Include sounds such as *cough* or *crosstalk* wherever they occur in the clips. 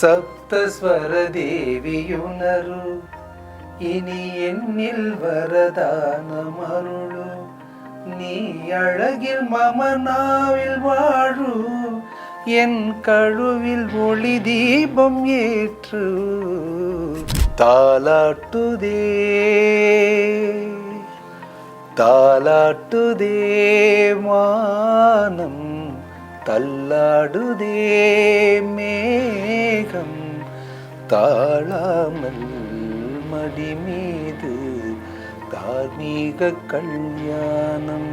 ಸಪ್ತಸ್ವರದೇವಿಯುನರು ಇನಿ ಎನ್ನಿಲ್ ವರದಾನ ಮರುಳು நீ அழகில் மமனாவில் வாழு என் கழுவில் ஒளி தீபம் ஏற்று தாலாட்டுதே தாலாட்டுதே மானம் தள்ளாடுதே மேகம் தாழாமல் மடி மீது தார்மீக கல்யாணம்.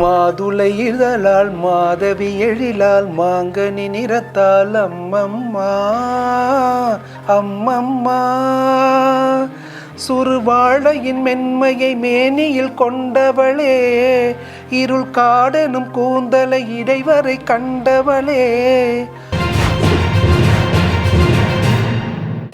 மாதுளை இதழால் மாதவி எழிலால் மாங்கனி நிறத்தால் அம்மம்மா அம்மம்மா சுறுவாழையின் மென்மையை மேனியில் கொண்டவளே இருள் காடனும் கூந்தலை இடைவரை கண்டவளே.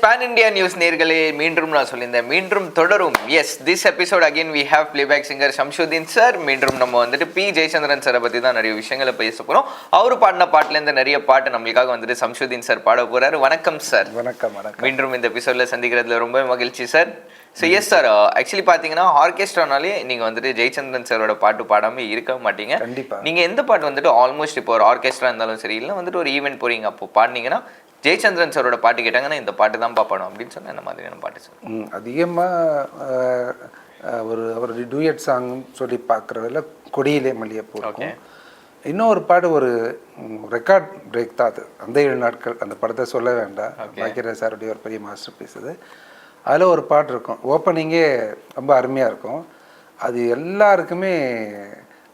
பேன் இந்தியா நியூஸ் நேர்களே மீண்டும் நான் சொல்லியிருந்தேன் மீண்டும் தொடரும். Yes this episode again we have playback singer Shamsudeen sir மீண்டும் நம்ம வந்துட்டு பி ஜெயச்சந்திரன் சாரை பற்றி தான் நிறைய விஷயங்களை பேச போகிறோம் அவர் பாடின பாட்டுலேருந்து நிறைய பாட்டு நம்மளுக்காக வந்துட்டு சம்ஷுதீன் சார் பாட போறாரு. வணக்கம் சார் வணக்கம் வணக்கம். மீண்டும் இந்த எபிசோட்ல சந்திக்கிறதுல ரொம்ப மகிழ்ச்சி sir so yes sir actually பார்த்தீங்கன்னா ஆர்கெஸ்ட்ரானாலே நீங்கள் வந்துட்டு ஜெயச்சந்திரன் சாரோட பாட்டு பாடாமல் இருக்க மாட்டீங்க. கண்டிப்பா. நீங்கள் எந்த பாட்டு வந்துட்டு ஆல்மோஸ்ட் இப்போ ஒரு ஆர்கெஸ்ட்ரா இருந்தாலும் சரி இல்லை வந்துட்டு ஒரு ஈவெண்ட் போறீங்க அப்போ பாடினீங்கன்னா ஜெயச்சந்திரன் சாரோட பாட்டு கேட்டாங்கன்னா இந்த பாட்டு தான் பாடணும் அப்படின்னு சொன்ன இந்த மாதிரியான பாட்டு சார்? ம், அதிகமா அஹ், அஹ், ஒரு ஒரு டூயட் சாங் சொல்லி பார்க்குறதுல கொடியிலே மல்லிகைப்பூ இருக்கும். இன்னொரு பாட்டு ஒரு ரெக்கார்ட் பிரேக் தான் அது. அந்த ஏழு நாட்கள் அந்த படத்தை சொல்ல வேண்டாம். பாக்கியராஜ் சாருடைய ஒரு பெரிய மாஸ்டர் பீஸ் அது. அதில் ஒரு பாட்டு இருக்கும். ஓப்பனிங்கே ரொம்ப அருமையாக இருக்கும். அது எல்லாருக்குமே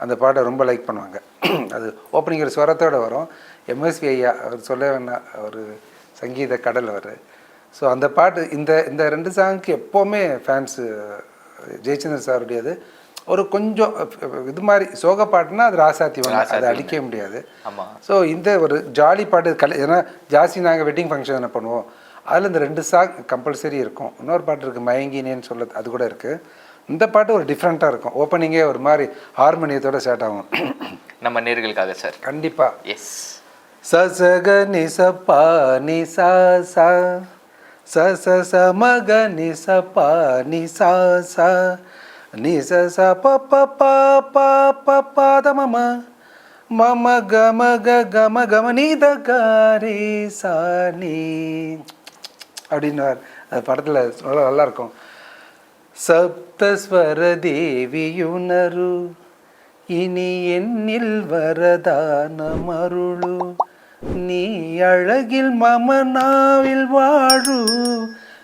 அந்த பாட்டை ரொம்ப லைக் பண்ணுவாங்க. *clears throat* அது ஓப்பனிங் ஒரு ஸ்வரத்தோட வரும். எம்எஸ்வி ஐயா அவர் சொல்ல வேண்டாம் ஒரு சங்கீத கடல் அவர். ஸோ அந்த பாட்டு இந்த இந்த ரெண்டு சாங்க்கு எப்போவுமே ஃபேன்ஸு ஜெயச்சந்திரன் சாருடையது ஒரு கொஞ்சம் இது மாதிரி சோக பாட்டுனா அது ராசாத்தி அதை அடிக்கவே முடியாது. ஸோ இந்த ஒரு ஜாலி பாட்டு கல ஏன்னா ஜாஸ்தி நாங்கள் வெட்டிங் ஃபங்க்ஷன் என்ன பண்ணுவோம். அதில் இந்த ரெண்டு சாங் கம்பல்சரி இருக்கும். இன்னொரு பாட்டு இருக்குது மயங்கினேன்னு சொல்ல அது கூட இருக்குது இந்த பாட்டு ஒரு டிஃப்ரெண்ட்டாக இருக்கும். ஓப்பனிங்கே ஒரு மாதிரி ஹார்மோனியத்தோட ஸ்டார்ட் ஆகும். நம்ம நேர்களுக்காக சார் கண்டிப்பாக எஸ் சசக நிசப்பா நிசா சா ச சமகனி நிசப்பா நிசா சா நிச ச ப ப ப ப ப பாத மம மம கம க கம கம நீத காரி சா நீ அப்படின்னார் அது படத்தில் நல்லா நல்லாயிருக்கும் சப்தஸ்வர தேவியுணரு இனி என்னில் வரதான மருளு நீ அழகில் மமனாவில் வாழு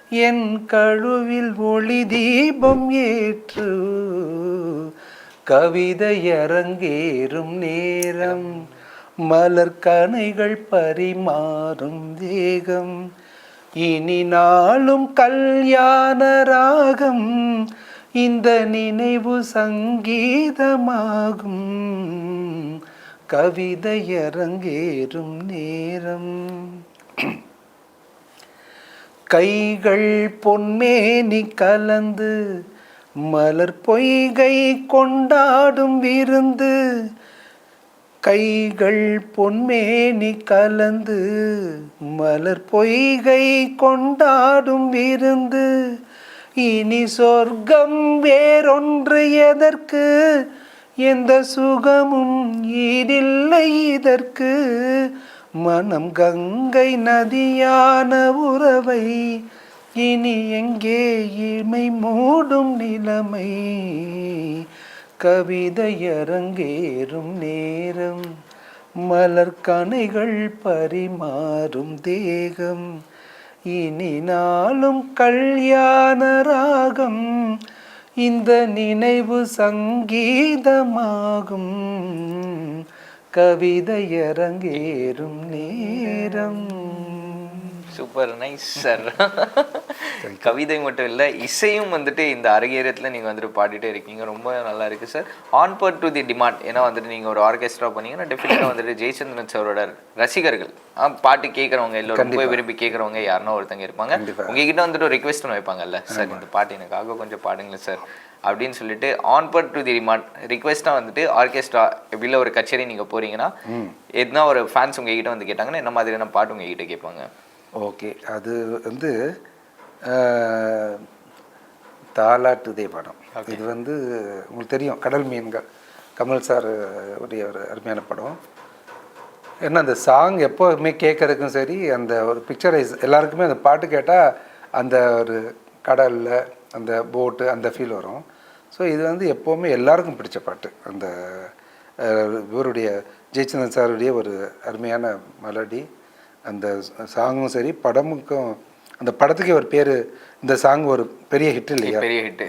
என் கழுவில் ஒளி தீபம் ஏற்று. கவிதை அரங்கேறும் நேரம் மலர் கனைகள் பரிமாறும் தேகம் இனி நாளும் கல்யாண ராகம் இந்த நினைவு சங்கீதமாகும். கவிதையரங்கேறும் நேரம். கைகள் பொன்மேனி கலந்து மலர் பொய்கை கொண்டாடும் விருந்து. கைகள் பொன்மேனி கலந்து மலர் பொய்கை கொண்டாடும் விருந்து. இனி சொர்க்கம் வேறொன்று எதற்கு? எந்த சுகமும் ஈடில்லை இதற்கு. மனம் கங்கை நதியான உறவை இனி எங்கே இமை மூடும் நிலைமை. கவிதையரங்கேறும் நேரம் மலர் கனைகள் பரிமாறும் தேகம். இனி நாளும் கல்யாண ராகம் இந்த நினைவு சங்கீதமாகும். கவிதையரங்கேறும் நேரம். சூப்பர் நைஸ் சார் கவிதை மட்டும் இல்லை இசையும் வந்துட்டு இந்த அரங்கேறத்தில் நீங்கள் வந்துட்டு பாடிட்டே இருக்கீங்க. ரொம்ப நல்லா இருக்கு sir on per to the demand ஏன்னா வந்துட்டு நீங்கள் ஒரு ஆர்கெஸ்ட்ரா பண்ணீங்கன்னா டெஃபினட்டாக வந்துட்டு ஜெயச்சந்திரன் சாரோட ரசிகர்கள் பாட்டு கேட்குறவங்க எல்லோரும் ரொம்ப விரும்பி கேட்குறவங்க யாருன்னா ஒருத்தங்க இருப்பாங்க. உங்ககிட்ட வந்துட்டு ஒரு ரிக்வெஸ்ட் வைப்பாங்கல்ல சார் இந்த பாட்டு எனக்காக கொஞ்சம் பாடுங்களேன் சார் அப்படின்னு சொல்லிட்டு on per to the remand ரிக்வெஸ்ட்டாக வந்துட்டு ஆர்கெஸ்ட்ரா எப்படில ஒரு கச்சேரி நீங்கள் போறீங்கன்னா எதுனா ஒரு ஃபேன்ஸ் உங்ககிட்ட வந்து கேட்டாங்கன்னா என்ன மாதிரியான பாட்டு உங்ககிட்ட கேட்பாங்க. ஓகே அது வந்து தாலாட்டுதே படம். இது வந்து உங்களுக்கு தெரியும் கடல் மீன்கள். கமல் சார் உடைய ஒரு அருமையான படம். ஏன்னா அந்த சாங் எப்போவுமே கேட்கறதுக்கும் சரி அந்த ஒரு பிக்சரைஸ் எல்லாருக்குமே அந்த பாட்டு கேட்டால் அந்த ஒரு கடலில் அந்த போட்டு அந்த ஃபீல் வரும். ஸோ இது வந்து எப்போவுமே எல்லாருக்கும் பிடிச்ச பாட்டு. அந்த இவருடைய ஜெயச்சந்திரன் சாருடைய ஒரு அருமையான மெலடி அந்த சாங்கும் சரி படமுக்கும் அந்த படத்துக்கே ஒரு பேர் இந்த சாங் ஒரு பெரிய ஹிட் இல்லையா? பெரிய ஹிட்டு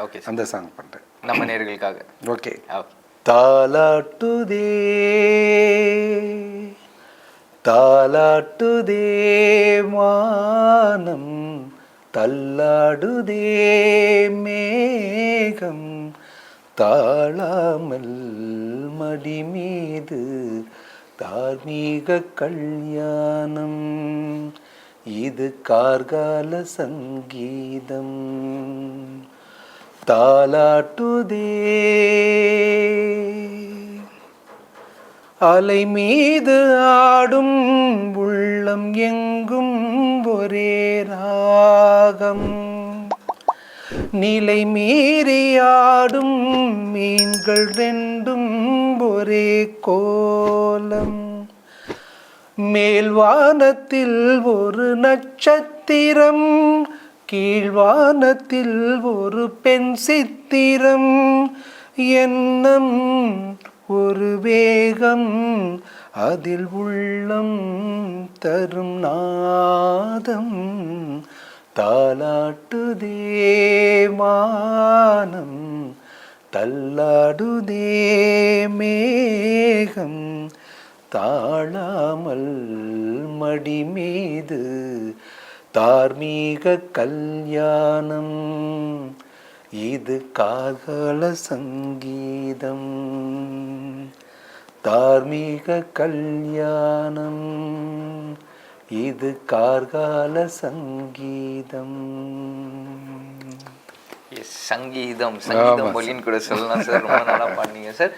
ஓகே அந்த சாங் பண்ணுறேன் நம்ம நேர்களுக்காக. ஓகே. ஓகே தாலாட்டுதே தாலாட்டுதே மானம் தள்ளாடுதே மேகம் தாழாமல் மடி மீது தார்மீக கல்யாணம் இது கார்கால சங்கீதம். தாலாட்டுதே அலை மீது ஆடும் உள்ளம் எங்கும் ஒரே ராகம். நிலை மீறியாடும் மீன்கள் ரெண்டும் ஒரே கோலம். மேல்வானத்தில் ஒரு நட்சத்திரம் கீழ்வானத்தில் ஒரு பெண் சித்திரம். எண்ணம் ஒரு வேகம் அதில் உள்ளம் தரும் நாதம். தாலாட்டுதே மானம் தள்ளாடுதே மேகம். தாழாமல் மடி மீது தார்மீக கல்யாணம் இது கார்கால சங்கீதம். தார்மீக கல்யாணம் இது கார்கால சங்கீதம். சங்கீதம் சங்கீதம் மொழின்னு கூட சொல்லலாம் சார். ரொம்ப நல்லா பண்ணீங்க சார்.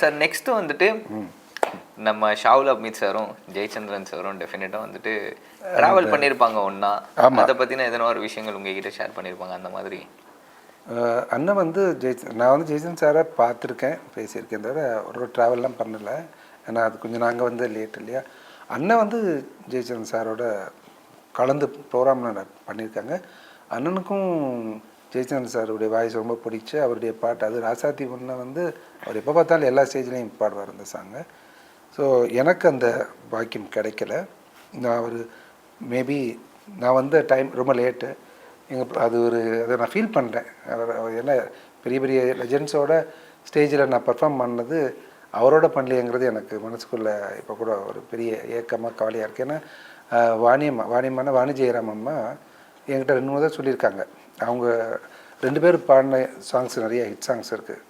சார் நெக்ஸ்ட் வந்துட்டு நம்ம ஷாவுல் அப்மித் சாரும் ஜெயச்சந்திரன் சாரும் டெஃபினட்டாக வந்துட்டு ட்ராவல் பண்ணியிருப்பாங்க ஒன்றா அதை பற்றின எதனா ஒரு விஷயங்கள் உங்ககிட்ட ஷேர் பண்ணியிருப்பாங்க அந்த மாதிரி? அண்ணன் வந்து ஜெய் நான் வந்து ஜெய்சன் சாரை பார்த்துருக்கேன் பேசியிருக்கேன் தவிர ஒரு ட்ராவல்லாம் பண்ணலை. ஏன்னா அது கொஞ்சம் நாங்கள் வந்து லேட் இல்லையா? அண்ணன் வந்து ஜெயச்சந்திரன் சாரோட கலந்து ப்ரோக்ராமில் பண்ணியிருக்காங்க. அண்ணனுக்கும் ஜெயச்சந்திரன் சாருடைய வாய்ஸ் ரொம்ப பிடிச்சி அவருடைய பாட்டு அது ராசாத்தி ஒன்றை வந்து அவர் எப்போ பார்த்தாலும் எல்லா ஸ்டேஜ்லேயும் பாடுவார் அந்த சாங்கை ஸோ எனக்கு அந்த பாக்கியம் கிடைக்கல. நான் ஒரு மேபி நான் வந்த டைம் ரொம்ப லேட்டு எங்கள் அது ஒரு அதை நான் ஃபீல் பண்ணுறேன் என்ன பெரிய பெரிய லெஜெண்ட்ஸோட ஸ்டேஜில் நான் பெர்ஃபார்ம் பண்ணது அவரோட பண்ணலையேங்கிறது எனக்கு மனசுக்குள்ளே இப்போ கூட ஒரு பெரிய ஏக்கமாக கவலையாக இருக்குது ஏன்னா வாணியம்மா வாணியம்மான வாணி ஜெயராம் அம்மா என்கிட்ட ரெண்டு மூணு தான் சொல்லியிருக்காங்க. அவங்க ரெண்டு பேரும் பாடின சாங்ஸ் நிறைய ஹிட் சாங்ஸ் இருக்குது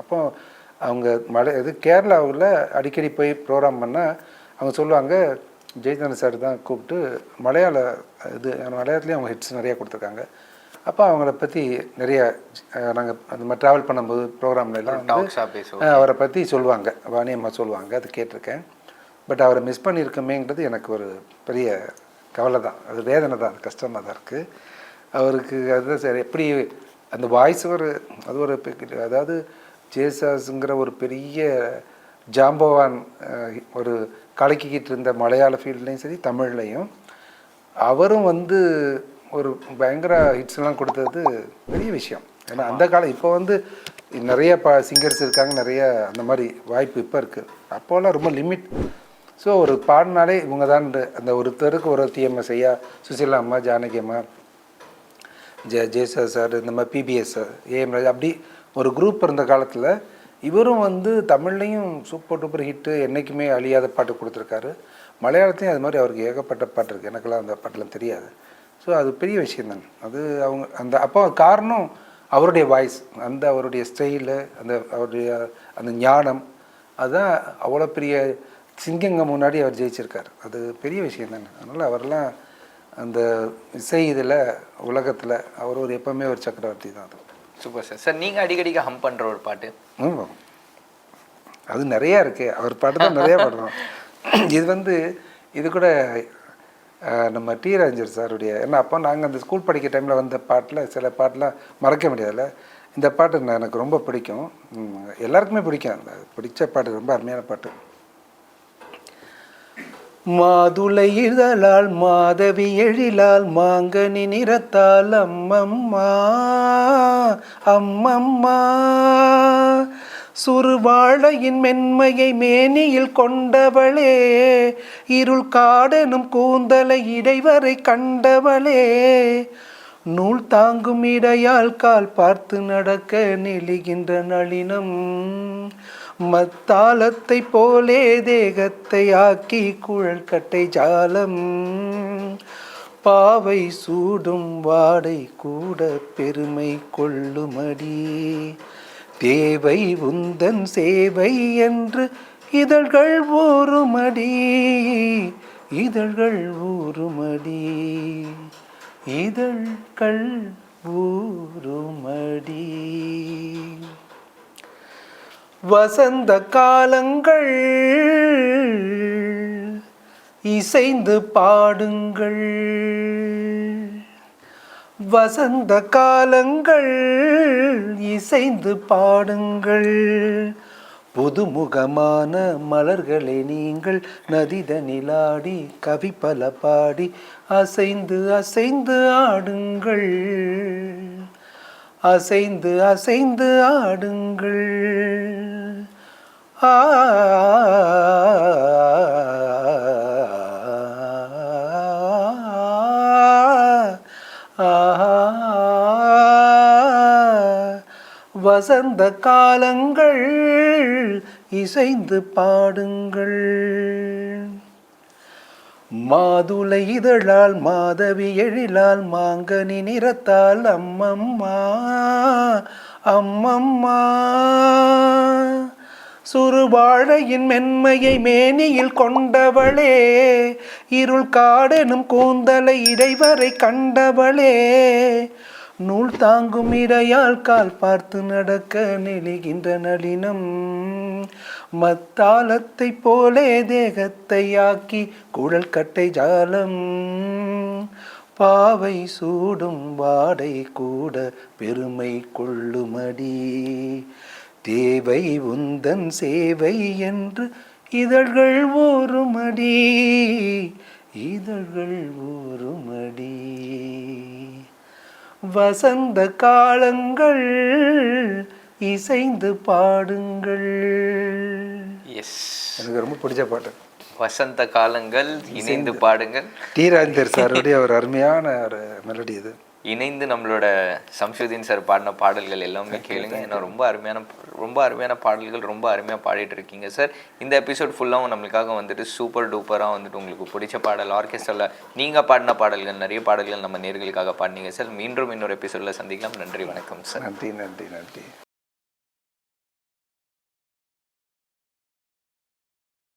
அப்போ அவங்க மலை இது கேரளாவில் அடிக்கடி போய் ப்ரோக்ராம் பண்ணால் அவங்க சொல்லுவாங்க ஜெயச்சந்திரன் சார் தான் கூப்பிட்டு மலையாள இது மலையாளத்துலேயும் அவங்க ஹிட்ஸ் நிறையா கொடுத்துருக்காங்க. அப்போ அவங்கள பற்றி நிறைய நாங்கள் அந்த மாதிரி ட்ராவல் பண்ணும்போது ப்ரோக்ராம்ல எல்லாம் அவரை பற்றி சொல்லுவாங்க. வாணியம்மா சொல்லுவாங்க. அது கேட்டிருக்கேன். பட் அவரை மிஸ் பண்ணியிருக்கமேங்கிறது எனக்கு ஒரு பெரிய கவலை தான். அது வேதனை தான். அது கஷ்டமாக தான் இருக்குது அவருக்கு அதுதான் சரி எப்படி அந்த வாய்ஸ் ஒரு அது ஒரு அதாவது ஜேசாஸுங்கிற ஒரு பெரிய ஜாம்பவான் ஒரு கலக்கிக்கிட்டு இருந்த மலையாள ஃபீல்ட்லேயும் சரி தமிழ்லையும் அவரும் வந்து ஒரு பயங்கர ஹிட்ஸ்லாம் கொடுத்தது பெரிய விஷயம். ஏன்னா அந்த காலம் இப்போ வந்து நிறைய ப சிங்கர்ஸ் இருக்காங்க நிறைய அந்த மாதிரி வாய்ப்பு இப்போ இருக்குது அப்போல்லாம் ரொம்ப லிமிட் ஸோ ஒரு பாடினாலே இவங்க தான் அந்த ஒருத்தருக்கு ஒரு டிஎம்எஸ் ஐயா சுசீலா அம்மா ஜானகி அம்மா ஜெ ஜெயசா சார் இந்த மாதிரி பிபிஎஸ் ஏஎம் ராஜ் அப்படி ஒரு குரூப் இருந்த காலத்தில் இவரும் வந்து தமிழ்லையும் சூப்பர் டூப்பர் ஹிட்டு என்றைக்குமே அழியாத பாட்டு கொடுத்துருக்காரு. மலையாளத்தையும் அது மாதிரி அவருக்கு ஏகப்பட்ட பாட்டு இருக்குது எனக்கெல்லாம் அந்த பாட்டெலாம் தெரியாது. ஸோ அது பெரிய விஷயம் தான். அது அவங்க அந்த அப்போ காரணம் அவருடைய வாய்ஸ் அந்த அவருடைய ஸ்டைலு அந்த அவருடைய அந்த ஞானம். அதுதான் அவ்வளோ பெரிய சிங்கங்க முன்னாடி அவர் ஜெயிச்சிருக்கார். அது பெரிய விஷயம் தானே. அதனால் அவரெல்லாம் அந்த இசை இதில் உலகத்தில் அவர் ஒரு எப்பவுமே ஒரு சக்கரவர்த்தி தான் அது. சூப்பர் சார் சார் நீங்கள் அடிக்கடிக்கு ஹம் பண்ணுற ஒரு பாட்டு. அது நிறையா இருக்கு. அவர் பாட்டு தான் நிறையா பாடுறோம். இது வந்து இது கூட நம்ம டி ராஜர் சாருடைய ஏன்னா அப்போ நாங்கள் அந்த ஸ்கூல் படிக்க டைமில் வந்த பாட்டில் சில பாட்டெலாம் மறக்க முடியாதுல்ல? இந்த பாட்டு நான் எனக்கு ரொம்ப பிடிக்கும். எல்லாருக்குமே பிடிக்கும். அந்த பிடிச்ச பாட்டு ரொம்ப அருமையான பாட்டு. மாதுளை இதழால் மாதவி எழிலால் மாங்கனி நிறத்தால் அம்மம்மா அம்மம்மா. சுறுவாழையின் மென்மையை மேனியில் கொண்டவளே இருள் காடெனும் கூந்தலை இடைவரை கண்டவளே. நூல் தாங்கும் இடையால் கால் பார்த்து நடக்க நெளிகின்ற நளினம் மத்தாளத்தை போலே தேகத்தை ஆக்கி குழல் கட்டை ஜாலம். பாவை சூடும் வாடை கூட பெருமை கொள்ளுமடி. தேவை உந்தன் சேவை என்று இதழ்கள் ஊறுமடி இதழ்கள் ஊறுமடி இதழ்கள் ஊறுமடி வசந்த காலங்கள் இசைந்து பாடுங்கள். வசந்த காலங்கள் இசைந்து பாடுங்கள் புதுமுகமான மலர்களே நீங்கள் நதிதனிலாடி கவி பல பாடி அசைந்து அசைந்து ஆடுங்கள் அசைந்து அசைந்து ஆடுங்கள் ஆ வசந்த காலங்கள் இசைந்து பாடுங்கள். மாதுளை இதழால் மாதவி எழிலால் மாங்கனி நிறத்தால் அம்மம்மா அம்மம்மா. சுறுவாழையின் மென்மையை மேனியில் கொண்டவளே இருள் காடெனும் கூந்தலை இடைவரை கண்டவளே நூல் தாங்கும் இடையால் கால் பார்த்து நடக்க நெளிகின்ற நளினம். மத்தாளத்தை போலே தேகத்தை ஆக்கி குழல் கட்டை ஜாலம். பாவை சூடும் வாடை கூட பெருமை கொள்ளுமடி. தேவை உந்தன் சேவை என்று இதழ்கள் ஊறுமடி இதழ்கள் ஊறுமடி வசந்த காலங்கள் இசைந்து பாடுங்கள். எஸ் எனக்கு ரொம்ப பிடிச்ச பாட்டு. வசந்த காலங்கள் இணைந்து பாடுங்கள். டி. ராஜேந்தர் சாருடைய ஒரு அருமையான ஒரு மெலடி இது. இணைந்து நம்மளோட சம்ஷுதீன் சார் பாடின பாடல்கள் எல்லாமே கேளுங்க. ஏன்னா ரொம்ப அருமையான ரொம்ப அருமையான பாடல்கள் ரொம்ப அருமையாக பாடிட்டு இருக்கீங்க சார் இந்த எபிசோட் ஃபுல்லாகவும் நம்மளுக்காக வந்துட்டு சூப்பர் டூப்பராக வந்துட்டு உங்களுக்கு பிடிச்ச பாடல் ஆர்கெஸ்ட்ராவில் நீங்கள் பாடின பாடல்கள் நிறைய பாடல்கள் நம்ம நேர்களுக்காக பாடினீங்க சார் மீண்டும் இன்னொரு எபிசோடில் சந்திக்கலாம். நன்றி வணக்கம் சார் நன்றி நன்றி நன்றி.